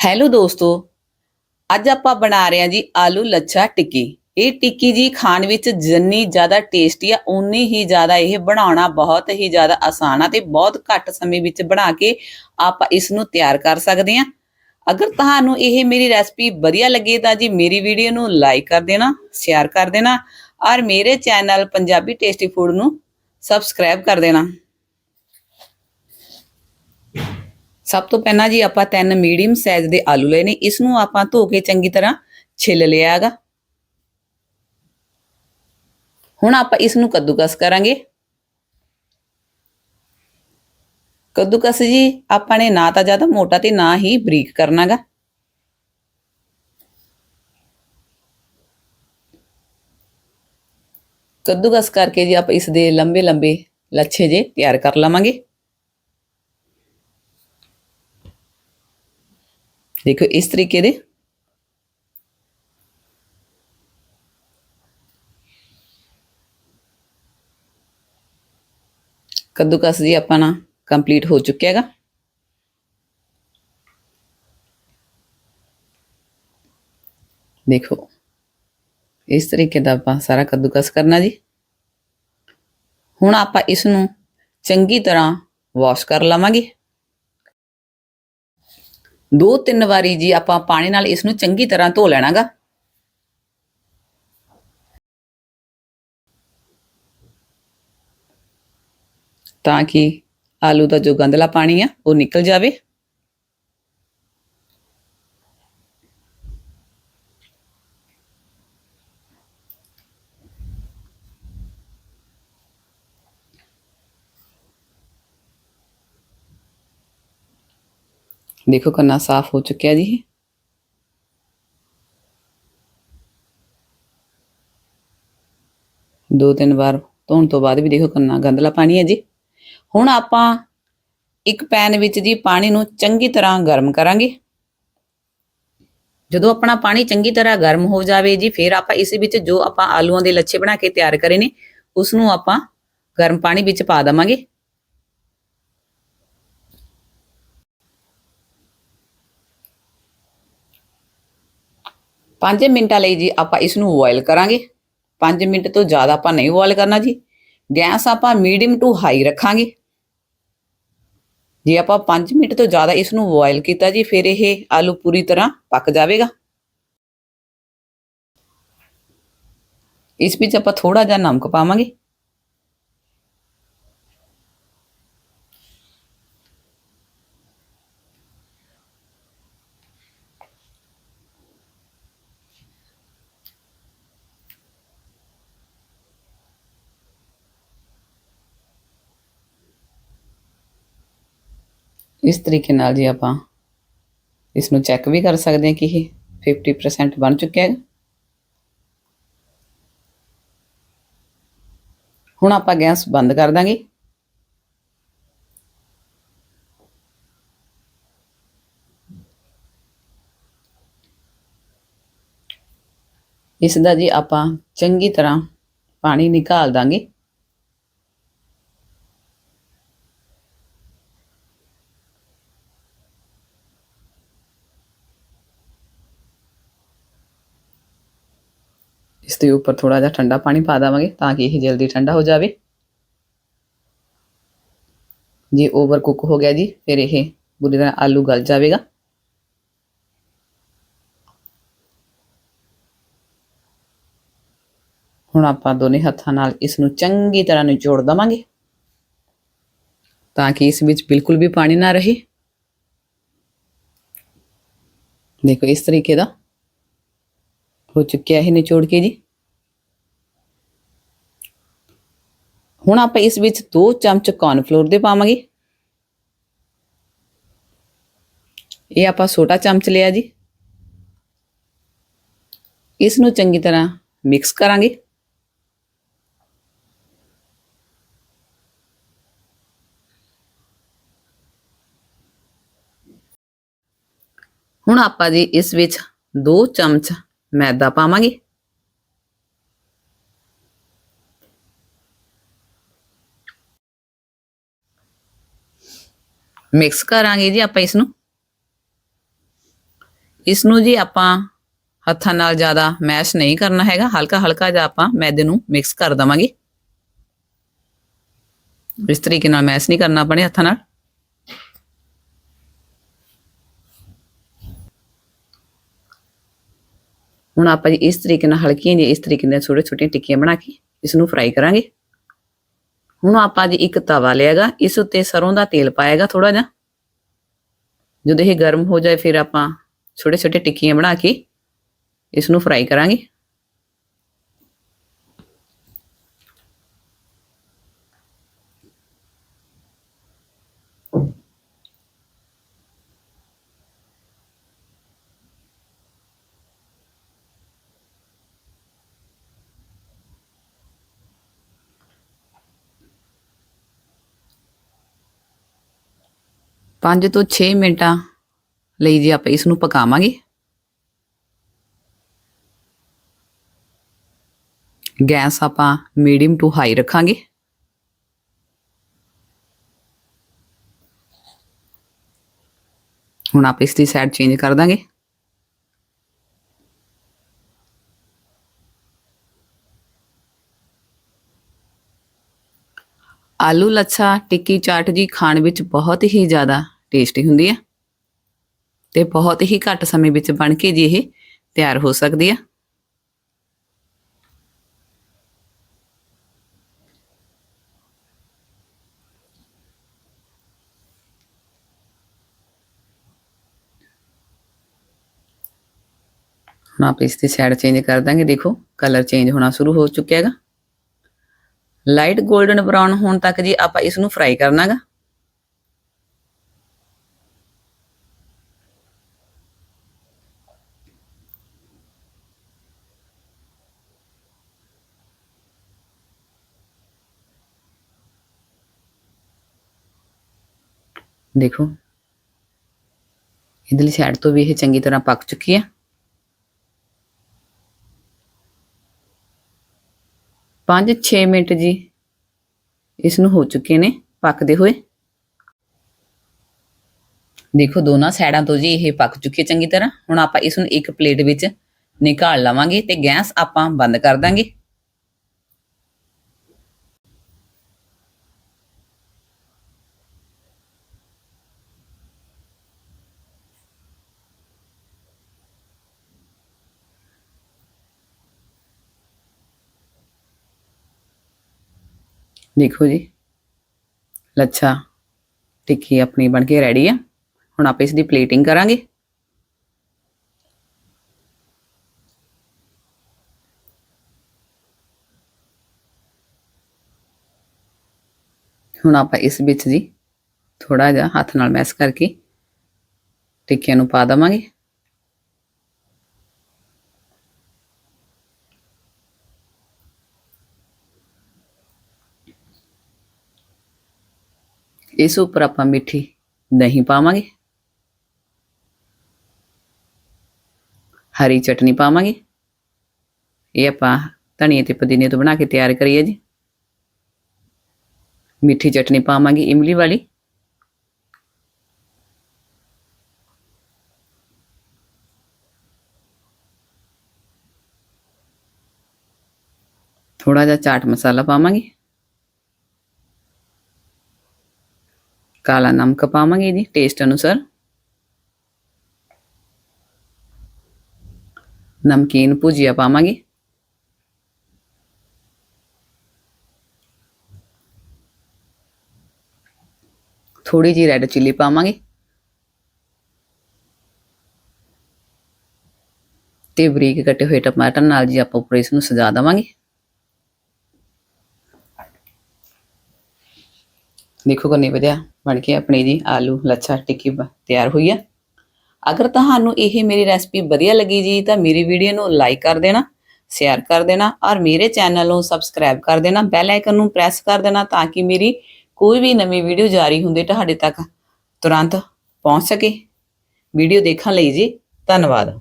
Hello ਦੋਸਤੋ, ਅੱਜ ਆਪਾਂ ਬਣਾ ਰਹੇ ਹਾਂ ਜੀ ਆਲੂ ਲੱਛਾ ਟਿੱਕੀ। ਇਹ ਟਿੱਕੀ ਜੀ ਖਾਣ ਵਿੱਚ ਜਿੰਨੀ ਜ਼ਿਆਦਾ ਟੇਸਟੀ ਆ ਉਨੀ ਹੀ ਜ਼ਿਆਦਾ ਇਹ ਬਣਾਉਣਾ ਬਹੁਤ ਹੀ ਜ਼ਿਆਦਾ ਆਸਾਨ ਆ ਤੇ ਬਹੁਤ ਘੱਟ ਸਮੇਂ ਵਿੱਚ ਬਣਾ ਕੇ ਆਪਾਂ ਇਸ ਨੂੰ ਤਿਆਰ ਕਰ ਸਕਦੇ ਹਾਂ। ਅਗਰ ਤੁਹਾਨੂੰ ਇਹ ਮੇਰੀ ਰੈਸਪੀ ਵਧੀਆ ਲੱਗੇ ਤਾਂ ਜੀ ਮੇਰੀ ਵੀਡੀਓ ਨੂੰ ਲਾਈਕ ਕਰ ਦੇਣਾ ਸ਼ੇਅਰ ਕਰ ਦੇਣਾ ਔਰ ਮੇਰੇ ਚੈਨਲ ਪੰਜਾਬੀ ਟੇਸਟੀ ਫੂਡ ਨੂੰ ਸਬਸਕ੍ਰਾਈਬ ਕਰ ਦੇਣਾ। ਸਭ ਤੋਂ ਪਹਿਲਾਂ ਜੀ ਆਪਾਂ ਤਿੰਨ ਮੀਡੀਅਮ ਸਾਈਜ਼ ਦੇ ਆਲੂ ਲਏ ਨੇ ਇਸ ਨੂੰ ਆਪਾਂ ਧੋ ਕੇ ਚੰਗੀ ਤਰ੍ਹਾਂ ਛਿੱਲ ਲਿਆ ਹੈਗਾ। ਹੁਣ ਆਪਾਂ ਇਸ ਨੂੰ ਕੱਦੂਕਸ ਕਰਾਂਗੇ। ਕੱਦੂਕਸ ਜੀ, ਆਪਾਂ ਨੇ ਨਾ ਤਾਂ ਜ਼ਿਆਦਾ ਮੋਟਾ ਤੇ ਨਾ ਹੀ ਬਰੀਕ ਕਰਨਾਗਾ ਕੱਦੂਕਸ ਕਰਕੇ ਜੀ ਆਪਾਂ ਇਸ ਦੇ ਲੰਬੇ ਲੰਬੇ ਲੱਛੇ ਜੇ ਤਿਆਰ ਕਰ ਲਵਾਂਗੇ। ਦੇਖੋ ਇਸ ਤਰੀਕੇ ਦੇ। ਕੱਦੂਕਸ ਜੀ ਆਪਾਂ ਨਾ ਕੰਪਲੀਟ ਹੋ ਚੁੱਕਿਆ ਹੈਗਾ। ਦੇਖੋ, ਇਸ ਤਰੀਕੇ ਦਾ ਆਪਾਂ ਸਾਰਾ ਕੱਦੂਕਸ ਕਰਨਾ ਜੀ। ਹੁਣ ਆਪਾਂ ਇਸ ਨੂੰ ਚੰਗੀ ਤਰ੍ਹਾਂ ਵਾਸ਼ ਕਰ ਲਵਾਂਗੇ। ਦੋ ਤਿੰਨ ਵਾਰੀ ਜੀ ਆਪਾਂ ਪਾਣੀ ਨਾਲ ਇਸ ਨੂੰ ਚੰਗੀ ਤਰ੍ਹਾਂ ਧੋ ਲੈਣਾਗਾ। ਤਾਂ ਕਿ ਆਲੂ ਦਾ ਜੋ ਗੰਦਲਾ ਪਾਣੀ ਆ, ਉਹ ਨਿਕਲ ਜਾਵੇ। ਦੇਖੋ ਕੰਨਾ ਸਾਫ਼ ਹੋ ਚੁੱਕਿਆ ਜੀ ਦੋ ਤਿੰਨ ਵਾਰ ਧੋਣ ਤੋਂ ਬਾਅਦ ਵੀ ਦੇਖੋ ਕਿੰਨਾ ਗੰਦਲਾ ਪਾਣੀ ਹੈ ਜੀ। ਹੁਣ ਆਪਾਂ ਇੱਕ ਪੈਨ ਵਿੱਚ ਜੀ ਪਾਣੀ ਨੂੰ ਚੰਗੀ ਤਰ੍ਹਾਂ ਗਰਮ ਕਰਾਂਗੇ। ਜਦੋਂ ਆਪਣਾ ਪਾਣੀ ਚੰਗੀ ਤਰ੍ਹਾਂ ਗਰਮ ਹੋ ਜਾਵੇ ਜੀ, ਫਿਰ ਆਪਾਂ ਇਸ ਵਿੱਚ ਜੋ ਆਪਾਂ ਆਲੂਆਂ ਦੇ ਲੱਛੇ ਬਣਾ ਕੇ ਤਿਆਰ ਕਰੇ ਨੇ ਉਸ ਨੂੰ ਆਪਾਂ ਗਰਮ ਪਾਣੀ ਵਿੱਚ ਪਾ ਦਵਾਂਗੇ। ਪੰਜ ਮਿੰਟਾਂ ਲਈ ਜੀ ਆਪਾਂ ਇਸ ਨੂੰ ਬੋਇਲ ਕਰਾਂਗੇ। 5 ਮਿੰਟ ਤੋਂ ਜ਼ਿਆਦਾ ਆਪਾਂ ਨਹੀਂ ਬੋਇਲ ਕਰਨਾ ਜੀ। ਗੈਸ ਆਪਾਂ ਮੀਡੀਅਮ ਟੂ ਹਾਈ ਰੱਖਾਂਗੇ। ਜੇ ਆਪਾਂ 5 ਮਿੰਟ ਤੋਂ ਜ਼ਿਆਦਾ ਇਸ ਨੂੰ ਬੋਇਲ ਕੀਤਾ ਜੀ, ਫਿਰ ਇਹ ਆਲੂ ਪੂਰੀ ਤਰ੍ਹਾਂ ਪੱਕ ਜਾਵੇਗਾ। ਇਸ ਵਿੱਚ ਆਪਾਂ ਥੋੜਾ ਜਿਹਾ ਨਮਕ ਪਾਵਾਂਗੇ। ਇਸ ਤਰੀਕੇ ਨਾਲ ਜੀ ਆਪਾਂ ਇਸ ਨੂੰ ਚੈੱਕ ਵੀ ਕਰ ਸਕਦੇ ਹਾਂ ਕਿ ਇਹ 50% ਬਣ ਚੁੱਕਿਆ ਹੈ। ਹੁਣ ਆਪਾਂ ਗੈਸ ਬੰਦ ਕਰ ਦਾਂਗੇ। ਇਸ ਦਾ ਜੀ ਆਪਾਂ ਚੰਗੀ ਤਰ੍ਹਾਂ ਪਾਣੀ ਨਿਕਾਲ ਦਾਂਗੇ। ਦੇ ਉੱਪਰ ਥੋੜਾ ਜਿਹਾ ਠੰਡਾ ਪਾਣੀ ਪਾ ਦੇਵਾਂਗੇ ਤਾਂ ਕਿ ਇਹ ਜਲਦੀ ਠੰਡਾ ਹੋ ਜਾਵੇ ਜੇ ਓਵਰ ਕੁੱਕ ਹੋ ਗਿਆ ਜੀ ਫਿਰ ਇਹ ਪੂਰੀ ਤਰ੍ਹਾਂ ਆਲੂ ਗਲ ਜਾਵੇਗਾ ਹੁਣ ਆਪਾਂ ਦੋਨੇ ਹੱਥਾਂ ਨਾਲ ਇਸ ਨੂੰ ਚੰਗੀ ਤਰ੍ਹਾਂ ਨਿਚੋੜ ਦਵਾਂਗੇ ਤਾਂ ਕਿ ਇਸ ਵਿੱਚ ਬਿਲਕੁਲ ਵੀ ਪਾਣੀ ਨਾ ਰਹੇ ਦੇਖੋ ਇਸ ਤਰੀਕੇ ਦਾ ਹੋ ਚੁੱਕਿਆ ਹੈ ਨਿਚੋੜ ਕੇ ਜੀ ਹੁਣ ਆਪਾਂ ਇਸ ਵਿੱਚ 2 ਚਮਚ ਕੌਰਨਫਲੋਰ ਦੇ ਪਾਵਾਂਗੇ। ਇਹ ਆਪਾਂ ਛੋਟਾ ਚਮਚ ਲਿਆ ਜੀ। ਇਸ ਨੂੰ ਚੰਗੀ ਤਰ੍ਹਾਂ ਮਿਕਸ ਕਰਾਂਗੇ। ਹੁਣ ਆਪਾਂ ਜੀ ਇਸ ਵਿੱਚ 2 ਚਮਚ ਮੈਦਾ ਪਾਵਾਂਗੇ। ਮਿਕਸ ਕਰਾਂਗੇ ਜੀ ਆਪਾਂ ਇਸ ਨੂੰ ਇਸ ਨੂੰ ਜੀ ਆਪਾਂ ਹੱਥਾਂ ਨਾਲ ਜ਼ਿਆਦਾ ਮੈਸ਼ ਨਹੀਂ ਕਰਨਾ ਹੈਗਾ। ਹਲਕਾ ਹਲਕਾ ਜਿਹਾ ਆਪਾਂ ਮੈਦੇ ਨੂੰ ਮਿਕਸ ਕਰ ਦਵਾਂਗੇ। ਇਸ ਤਰੀਕੇ ਨਾਲ ਮੈਸ਼ ਨਹੀਂ ਕਰਨਾ ਆਪਣੇ ਹੱਥਾਂ ਨਾਲ। ਹੁਣ ਆਪਾਂ ਜੀ ਇਸ ਤਰੀਕੇ ਨਾਲ ਹਲਕੀਆਂ ਜਿਹੀਆਂ ਇਸ ਤਰੀਕੇ ਨਾਲ ਛੋਟੇ ਛੋਟੀਆਂ ਟਿੱਕੀਆਂ ਬਣਾ ਕੇ ਇਸ ਨੂੰ ਫਰਾਈ ਕਰਾਂਗੇ। ਹੁਣ ਆਪਾਂ ਜੀ ਇੱਕ ਤਵਾ ਲਿਆਗਾ ਇਸ ਉੱਤੇ ਸਰੋਂ ਦਾ ਤੇਲ ਪਾਏਗਾ ਥੋੜਾ ਜਿਹਾ। ਜਦੋਂ ਇਹ ਗਰਮ ਹੋ ਜਾਏ, ਫਿਰ ਆਪਾਂ ਛੋਟੇ ਛੋਟੇ ਟਿੱਕੀਆਂ ਬਣਾ ਕੇ ਇਸ ਨੂੰ ਫਰਾਈ ਕਰਾਂਗੇ। ਪੰਜ ਤੋਂ 6 ਮਿੰਟਾਂ ਲਈ ਜੇ ਆਪਾਂ ਇਸ ਨੂੰ ਪਕਾਵਾਂਗੇ। ਗੈਸ ਆਪਾਂ ਮੀਡੀਅਮ ਟੂ ਹਾਈ ਰੱਖਾਂਗੇ। ਹੁਣ ਆਪਾਂ ਇਸ ਦੀ ਸਾਈਡ ਚੇਂਜ ਕਰ ਦਾਂਗੇ। ਆਲੂ ਲੱਛਾ ਟਿੱਕੀ ਚਾਟ ਜੀ ਖਾਣ ਵਿੱਚ ਬਹੁਤ ਹੀ ਜ਼ਿਆਦਾ ਟੇਸਟੀ ਹੁੰਦੀ ਹੈ ਤੇ ਬਹੁਤ ਹੀ ਘੱਟ ਸਮੇਂ ਵਿੱਚ ਬਣ ਕੇ ਜੀ ਇਹ ਤਿਆਰ ਹੋ ਸਕਦੀ ਹੈ ਹੁਣ ਆਪਾਂ ਇਸ ਦੀ ਸਾਈਡ ਚੇਂਜ ਕਰ ਦਾਂਗੇ ਦੇਖੋ ਕਲਰ ਚੇਂਜ ਹੋਣਾ ਸ਼ੁਰੂ ਹੋ ਚੁੱਕਿਆ ਹੈਗਾ ਲਾਈਟ 골ਡਨ ਬਰਾਊਨ ਹੋਣ ਤੱਕ ਜੀ ਆਪਾਂ ਇਸ ਨੂੰ ਫਰਾਈ ਕਰਨਾਗਾ। ਦੇਖੋ ਇਧਰਲੀ ਸਾਈਡ ਤੋਂ ਵੀ ਇਹ ਚੰਗੀ ਤਰ੍ਹਾਂ ਪੱਕ ਚੁੱਕੀ ਹੈ ਪੰਜ 6 ਮਿੰਟ ਜੀ। ਇਸ ਨੂੰ ਹੋ ਚੁੱਕੇ ਨੇ ਪੱਕਦੇ ਹੋਏ। ਦੇਖੋ, ਦੋਨਾਂ ਸਾਈਡਾਂ ਤੋਂ ਜੀ ਇਹ ਪੱਕ ਚੁੱਕੇ ਚੰਗੀ ਤਰ੍ਹਾਂ। ਹੁਣ ਆਪਾਂ ਇਸ ਨੂੰ ਇੱਕ ਪਲੇਟ ਵਿੱਚ ਨਿਕਾਲ ਲਵਾਂਗੇ ਤੇ ਗੈਸ ਆਪਾਂ ਬੰਦ ਕਰ ਦਾਂਗੇ। ਦੇਖੋ ਜੀ। ਲੱਛਾ ਟਿੱਕੀ ਆਪਣੀ ਬਣ ਕੇ ਰੈਡੀ ਆ। ਹੁਣ ਆਪਾਂ ਇਸ ਦੀ ਪਲੇਟਿੰਗ ਕਰਾਂਗੇ। ਹੁਣ ਆਪਾਂ ਇਸ ਵਿੱਚ ਜੀ ਥੋੜਾ ਜਿਹਾ ਹੱਥ ਨਾਲ ਮੈਸ਼ ਕਰਕੇ ਟਿੱਕੀਆਂ ਨੂੰ ਪਾ ਦਵਾਂਗੇ। ਇਸ ਉੱਪਰ ਆਪਾਂ ਮਿੱਠੀ ਦਹੀਂ ਪਾਵਾਂਗੇ। ਹਰੀ ਚਟਨੀ ਪਾਵਾਂਗੇ। ਇਹ ਆਪਾਂ ਧਨੀਏ ਤੇ ਪੁਦੀਨੇ ਤੋਂ ਬਣਾ ਕੇ ਤਿਆਰ ਕਰੀਏ ਜੀ। ਮਿੱਠੀ ਚਟਨੀ ਪਾਵਾਂਗੇ ਇਮਲੀ ਵਾਲੀ। ਥੋੜਾ ਜਿਹਾ ਚਾਟ ਮਸਾਲਾ ਪਾਵਾਂਗੇ। ਕਾਲਾ ਨਮਕ ਪਾਵਾਂਗੇ ਜੀ ਟੇਸਟ ਅਨੁਸਾਰ ਨਮਕੀਨ ਭੁਜੀਆ ਪਾਵਾਂਗੇ ਥੋੜੀ ਜੀ ਰੈੱਡ ਚਿੱਲੀ ਪਾਵਾਂਗੇ ਤੇ ਬਰੀਕ ਕੱਟੇ ਹੋਏ ਟਮਾਟਰ ਨਾਲ ਜੀ ਆਪਾਂ ਉੱਪਰ ਇਸ ਨੂੰ ਸਜਾ ਦੇਵਾਂਗੇ ਦੇਖੋ ਕਿੰਨੀ ਵਧੀਆ ਬਣ ਕੇ ਆਪਣੀ ਜੀ ਆਲੂ, ਲੱਛਾ, ਟਿੱਕੀ ਬ- ਤਿਆਰ ਹੋਈ ਆ। ਅਗਰ ਤੁਹਾਨੂੰ ਇਹ ਮੇਰੀ ਰੈਸਪੀ ਵਧੀਆ ਲੱਗੀ ਜੀ, ਤਾਂ ਮੇਰੀ ਵੀਡੀਓ ਨੂੰ ਲਾਈਕ ਕਰ ਦੇਣਾ ਸ਼ੇਅਰ ਕਰ ਦੇਣਾ ਔਰ ਮੇਰੇ ਚੈਨਲ ਨੂੰ ਸਬਸਕ੍ਰਾਈਬ ਕਰ ਦੇਣਾ ਬੈਲ ਆਈਕਨ ਨੂੰ ਪ੍ਰੈਸ ਕਰ ਦੇਣਾ ਤਾਂ ਕਿ ਮੇਰੀ ਕੋਈ ਵੀ ਨਵੀਂ ਵੀਡੀਓ ਜਾਰੀ ਹੁੰਦੇ ਤੁਹਾਡੇ ਤੱਕ ਤੁਰੰਤ ਪਹੁੰਚ ਸਕੇ। ਵੀਡੀਓ ਦੇਖਣ ਲਈ ਜੀ, ਧੰਨਵਾਦ।